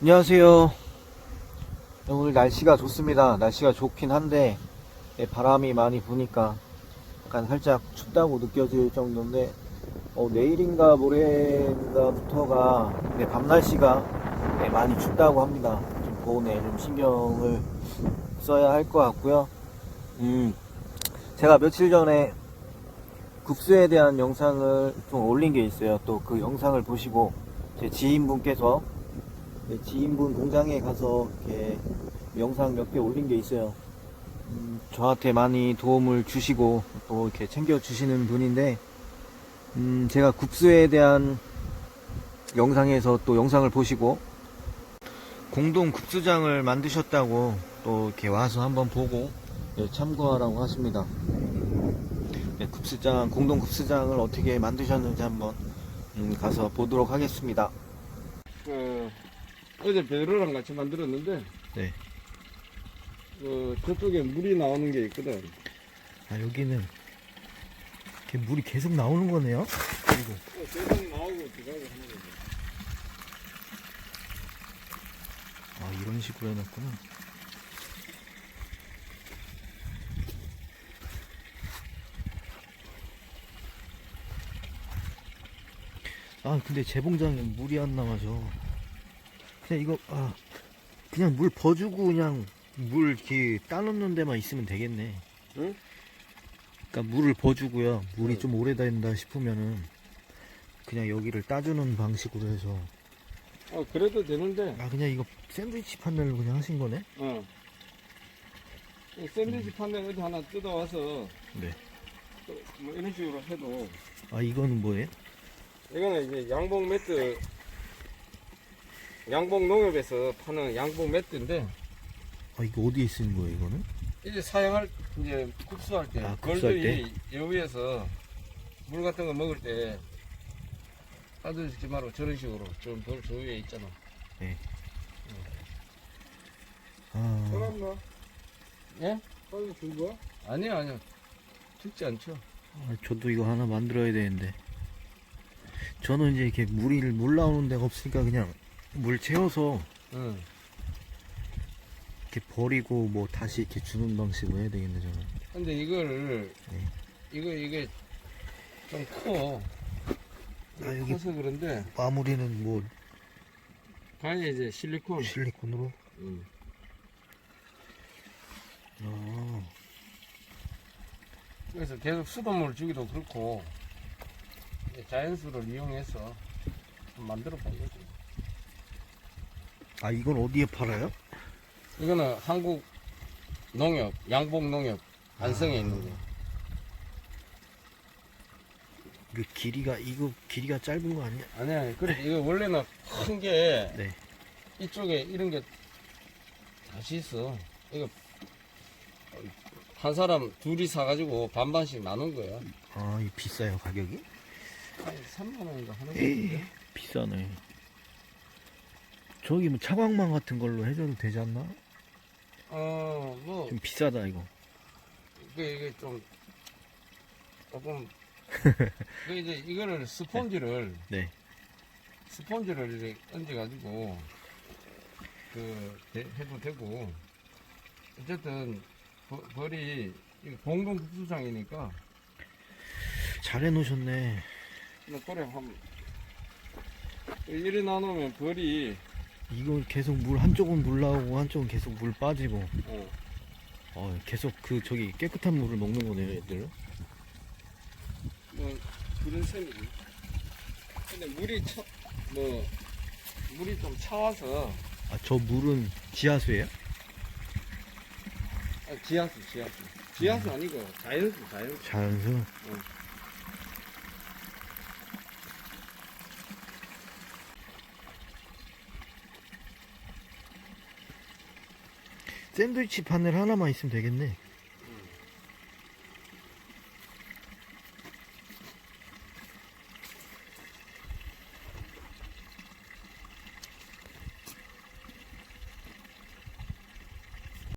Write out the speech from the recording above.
안녕하세요. 오늘 날씨가 좋습니다. 날씨가 좋긴 한데 예, 바람이 많이 부니까 약간 살짝 춥다고 느껴질 정도인데 어, 내일인가 모레인가부터가 네, 밤 날씨가 예, 많이 춥다고 합니다. 좀 보온에 좀 신경을 써야 할 것 같고요. 음, 제가 며칠 전에 국수에 대한 영상을 좀 올린 게 있어요. 또 그 영상을 보시고 제 지인분께서 네, 지인분 공장에 가서 이렇게 영상 몇 개 올린 게 있어요. 음, 저한테 많이 도움을 주시고 또 이렇게 챙겨 주시는 분인데, 음, 제가 국수에 대한 영상에서 또 영상을 보시고 공동 국수장을 만드셨다고 또 이렇게 와서 한번 보고 네, 참고하라고 하십니다. 네, 국수장 공동 국수장을 어떻게 만드셨는지 한번 음, 가서 보도록 하겠습니다. 그 어제 배로랑 같이 만들었는데 네. 그 저쪽에 물이 나오는 게 있거든. 아 여기는 이렇게 물이 계속 나오는 거네요. 그리고 어, 계속 나오고 들어가고 하는 거지. 아 이런 식으로 해놨구나. 아 근데 제 봉장에 물이 안 나와서 그냥 이거 아 그냥 물 버주고 그냥 물 이렇게 따놓는 데만 있으면 되겠네. 응? 그러니까 물을 버주고요. 물이 응. 좀 오래 다닌다 싶으면은 그냥 여기를 따주는 방식으로 해서 어 그래도 되는데. 아 그냥 이거 샌드위치 판넬로 그냥 하신 거네? 어. 이 샌드위치 판넬 어디 하나 뜯어와서 네. 또뭐 이런 식으로 해도 아 이거는 뭐예요? 이거는 이제 양봉 매트 양봉 농협에서 파는 양봉 매트인데 아 이거 어디에 쓰는 거예요 이거는? 이제 사용할 이제 국수할 때 아, 국수할 걸들이 여기에서 물 같은 거 먹을 때 따뜻지 말고 저런 식으로 좀벌 저 위에 있잖아. 아 그렇나? 예? 빨리 준 거야? 아니요 아니요 죽지 않죠. 아, 저도 이거 하나 만들어야 되는데 저는 이제 이렇게 물이 물 나오는 데가 없으니까 그냥 물 채워서 응. 이렇게 버리고 뭐 다시 이렇게 주는 방식으로 해야 되겠네 저는 근데 이거를 네. 이거 이게 좀 커. 아, 여기- 커서 그런데 마무리는 뭐 간이 이제 실리콘. 실리콘으로 응. 아, 그래서 계속 수돗물 주기도 그렇고 이제 자연수를 이용해서 좀 만들어 본 거죠. 아 이건 어디에 팔아요? 이거는 한국 농협, 양봉 농협 안성에 있는 거. 그 길이가 이거 길이가 짧은 거 아니야? 아니야, 그래 이거 원래는 큰 게 네. 이쪽에 이런 게 다시 있어. 이거 한 사람 둘이 사가지고 반반씩 나눈 거야. 아 이거 비싸요 가격이? 한 3만 원인가 하는 거 같은데. 비싸네 저기 뭐 차광망 같은 걸로 해줘도 되지 않나? 어, 뭐. 좀 비싸다 이거. 이게 이게 좀 조금 그 이제 이거를 스폰지를 네. 스폰지를 이렇게 얹어가지고 그 해- 해도 되고. 어쨌든 버- 벌이 이거 공동 국수장이니까. 잘 해놓으셨네. 나 그래 한 이래 나누면 벌이 이거 계속 물 한쪽은 물 나오고 한쪽은 계속 물 빠지고 어, 어, 계속 그 저기 깨끗한 물을 먹는 거네요 얘들 뭐 그런 셈이지. 근데 물이 차, 뭐 물이 좀 차와서 아 저 물은 지하수예요? 아, 지하수 지하수 지하수 아니고 자연수 자연수. 자연수? 샌드위치 바늘 하나만 있으면 되겠네